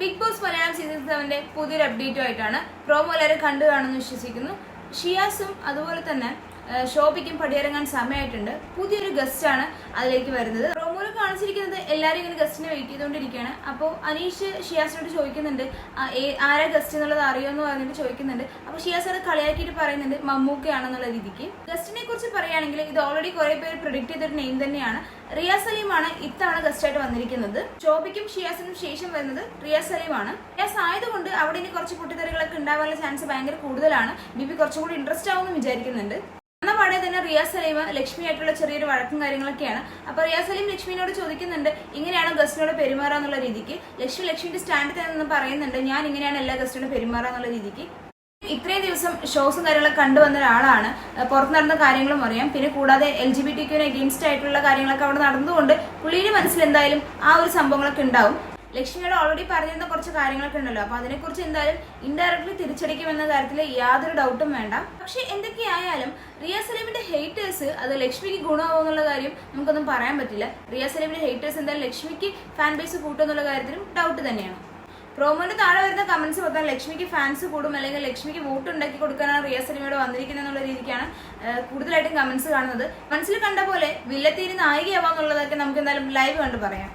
Big Boss Malayalam season സെവന്റെ പുതിയൊരു അപ്ഡേറ്റും ആയിട്ടാണ് പ്രോമോ എല്ലാവരും കണ്ടു കാണുമെന്ന് വിശ്വസിക്കുന്നു. ഷിയാസും അതുപോലെ തന്നെ ശോഭിക്കും പടിയിറങ്ങാൻ സമയമായിട്ടുണ്ട്. പുതിയൊരു ഗസ്റ്റ് ആണ് അതിലേക്ക് വരുന്നത്. കാണിച്ചിരിക്കുന്നത് എല്ലാവരും ഇങ്ങനെ ഗസ്റ്റിനെ വെയിറ്റ് ചെയ്തുകൊണ്ടിരിക്കുകയാണ്. അപ്പോൾ അനീഷ് ഷിയാസിനോട് ചോദിക്കുന്നുണ്ട് ആരാ ഗസ്റ്റ് എന്നുള്ളത് അറിയുമെന്ന് പറഞ്ഞിട്ട് ചോദിക്കുന്നുണ്ട്. അപ്പോൾ ഷിയാസ് അത് കളിയാക്കിയിട്ട് പറയുന്നുണ്ട് മമ്മൂക്കയാണെന്നുള്ള രീതിക്ക്. ഗസ്റ്റിനെ കുറിച്ച് പറയുകയാണെങ്കിൽ ഇത് ഓൾറെഡി കുറെ പേര് പ്രൊഡിക്ട് ചെയ്തൊരു നെയിം തന്നെയാണ്. റിയാസ് സലീമാണ് ഇത്തവണ ഗസ്റ്റായിട്ട് വന്നിരിക്കുന്നത്. ഷോബിക്കും ഷിയാസിനും ശേഷം വരുന്നത് റിയാസ് സലീമാണ്. റിയാസ് ആയതുകൊണ്ട് അവിടെ ഇനി കുറച്ച് പൊട്ടിത്തെറികളൊക്കെ ഉണ്ടാവാനുള്ള ചാൻസ് ഭയങ്കര കൂടുതലാണ്. ബിബി കുറച്ചും കൂടി ഇൻട്രസ്റ്റ് ആവുമെന്ന് വിചാരിക്കുന്നുണ്ട്. എന്ന പാടെ തന്നെ റിയാസ് സലീം ലക്ഷ്മിയായിട്ടുള്ള ചെറിയൊരു വഴക്കും കാര്യങ്ങളൊക്കെയാണ്. അപ്പൊ റിയാസ് സലീം ലക്ഷ്മിനോട് ചോദിക്കുന്നുണ്ട് ഇങ്ങനെയാണ് ഗസ്റ്റിനോട് പെരുമാറാന്നുള്ള രീതിക്ക്? ലക്ഷ്മി ലക്ഷ്മിന്റെ സ്റ്റാൻഡിൽ തന്നെ പറയുന്നുണ്ട് ഞാൻ ഇങ്ങനെയാണ് എല്ലാ ഗസ്റ്റിനോട് പെരുമാറാന്നുള്ള രീതിക്ക്. ഇത്രയും ദിവസം ഷോസും കാര്യങ്ങളൊക്കെ കണ്ടുവന്ന ഒരാളാണ്. പുറത്ത് നടന്ന കാര്യങ്ങളും അറിയാം. പിന്നെ കൂടാതെ എൽ ജി ബി ടി ക്യൂന് ആയിട്ടുള്ള കാര്യങ്ങളൊക്കെ അവിടെ നടന്നുകൊണ്ട് പുള്ളിയുടെ മനസ്സിൽ എന്തായാലും ആ ഒരു സംഭവങ്ങളൊക്കെ ഉണ്ടാവും. ലക്ഷ്മിയോട് ഓൾറെഡി പറഞ്ഞിരുന്ന കുറച്ച് കാര്യങ്ങളൊക്കെ ഉണ്ടല്ലോ. അപ്പൊ അതിനെക്കുറിച്ച് എന്തായാലും ഇൻഡയറക്ട്ലി തിരിച്ചടിക്കുമെന്ന കാര്യത്തിൽ യാതൊരു ഡൗട്ടും വേണ്ട. പക്ഷെ എന്തൊക്കെയായാലും റിയ സലീമിന്റെ ഹെയ്റ്റേഴ്സ് അത് ലക്ഷ്മിക്ക് ഗുണമാവും എന്നുള്ള കാര്യം നമുക്കൊന്നും പറയാൻ പറ്റില്ല. റിയ സലീമിന്റെ ഹെയ്റ്റേഴ്സ് എന്തായാലും ലക്ഷ്മിക്ക് ഫാൻ ബേസ് കൂട്ടും എന്നുള്ള കാര്യത്തിലും ഡൗട്ട് തന്നെയാണ്. പ്രോമോന്റെ താഴെ വരുന്ന കമന്റ്സ് മൊത്തം ലക്ഷ്മിക്ക് ഫാൻസ് കൂടും അല്ലെങ്കിൽ ലക്ഷ്മിക്ക് വോട്ട് ഉണ്ടാക്കി കൊടുക്കാനാണ് റിയ സിനിമയുടെ വന്നിരിക്കുന്നത് എന്നുള്ള രീതിക്കാണ് കൂടുതലായിട്ടും കമന്റ്സ് കാണുന്നത്. മനസ്സിൽ കണ്ട പോലെ വില്ലത്തീര് നായികയാവാന്നുള്ളതൊക്കെ നമുക്ക് എന്തായാലും ലൈവ് കണ്ട് പറയാം.